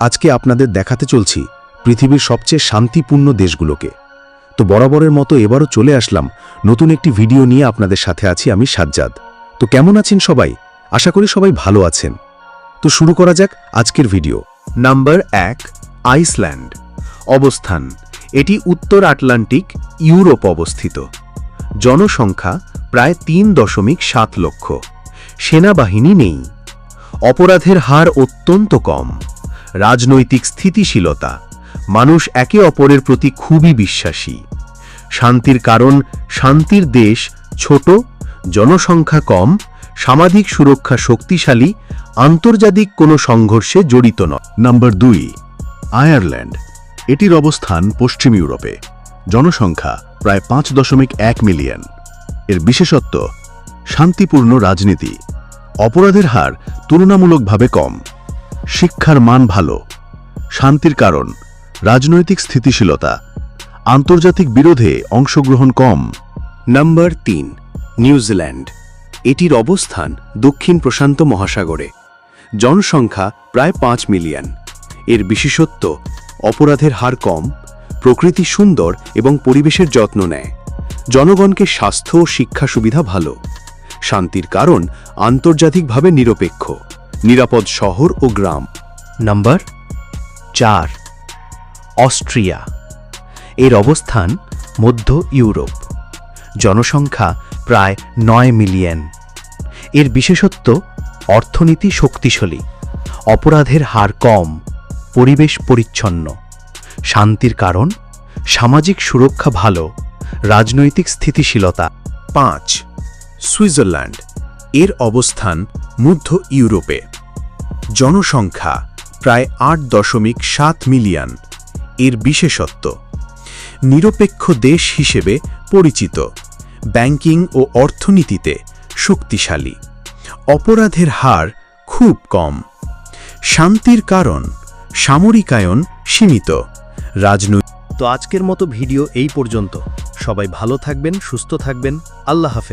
আজকে আপনাদের দেখাতে চলছি পৃথিবীর সবচেয়ে শান্তিপূর্ণ দেশগুলোকে। তো বরাবরের মতো এবারও চলে আসলাম, নতুন একটি ভিডিও নিয়ে আপনাদের সাথে আছি আমি সাজ্জাদ। তো কেমন আছেন সবাই? আশা করি সবাই ভালো আছেন। তো শুরু করা যাক আজকের ভিডিও। নাম্বার এক, আইসল্যান্ড। অবস্থান, এটি উত্তর আটলান্টিক ইউরোপ অবস্থিত। জনসংখ্যা প্রায় তিন দশমিক সাত লক্ষ। সেনাবাহিনী নেই। অপরাধের হার অত্যন্ত কম। রাজনৈতিক স্থিতিশীলতা। মানুষ একে অপরের প্রতি খুবই বিশ্বাসী। শান্তির কারণ, শান্তির দেশ ছোট, জনসংখ্যা কম, সামাজিক সুরক্ষা শক্তিশালী, আন্তর্জাতিক কোনো সংঘর্ষে জড়িত নয়। নাম্বার দুই, আয়ারল্যান্ড। এটির অবস্থান পশ্চিম ইউরোপে। জনসংখ্যা প্রায় পাঁচ দশমিক এক মিলিয়ন। এর বিশেষত্ব, শান্তিপূর্ণ রাজনীতি। অপরাধের হার তুলনামূলকভাবে কম। শিক্ষার মান ভালো, শান্তির কারণ, রাজনৈতিক স্থিতিশীলতা, আন্তর্জাতিক বিরোধে অংশগ্রহণ কম। নাম্বার তিন নিউজিল্যান্ড এটির অবস্থান দক্ষিণ প্রশান্ত মহাসাগরে। জনসংখ্যা প্রায় পাঁচ মিলিয়ন। এর বিশেষত্ব, অপরাধের হার কম, প্রকৃতি সুন্দর এবং পরিবেশের যত্ন নেয়। জনগণকে স্বাস্থ্য ও শিক্ষা সুবিধা ভালো। শান্তির কারণ আন্তর্জাতিকভাবে নিরপেক্ষ। নিরাপদ শহর ও গ্রাম। নাম্বার চার, অস্ট্রিয়া। এর অবস্থান মধ্য ইউরোপ। জনসংখ্যা প্রায় নয় মিলিয়ন। এর বিশেষত্ব, অর্থনীতি শক্তিশালী। অপরাধের হার কম, পরিবেশ পরিচ্ছন্ন। শান্তির কারণ, সামাজিক সুরক্ষা ভালো, রাজনৈতিক স্থিতিশীলতা। পাঁচ, সুইজারল্যান্ড। এর অবস্থান মধ্য ইউরোপে। জনসংখ্যা প্রায় আট দশমিক সাত মিলিয়ন। এর বিশেষত্ব, নিরপেক্ষ দেশ হিসেবে পরিচিত। ব্যাংকিং ও অর্থনীতিতে শক্তিশালী। অপরাধের হার খুব কম। শান্তির কারণ, সামরিকায়ন সীমিত। রাজনৈতিক তো আজকের মতো ভিডিও এই পর্যন্ত। সবাই ভালো থাকবেন, সুস্থ থাকবেন। আল্লাহ হাফেজ।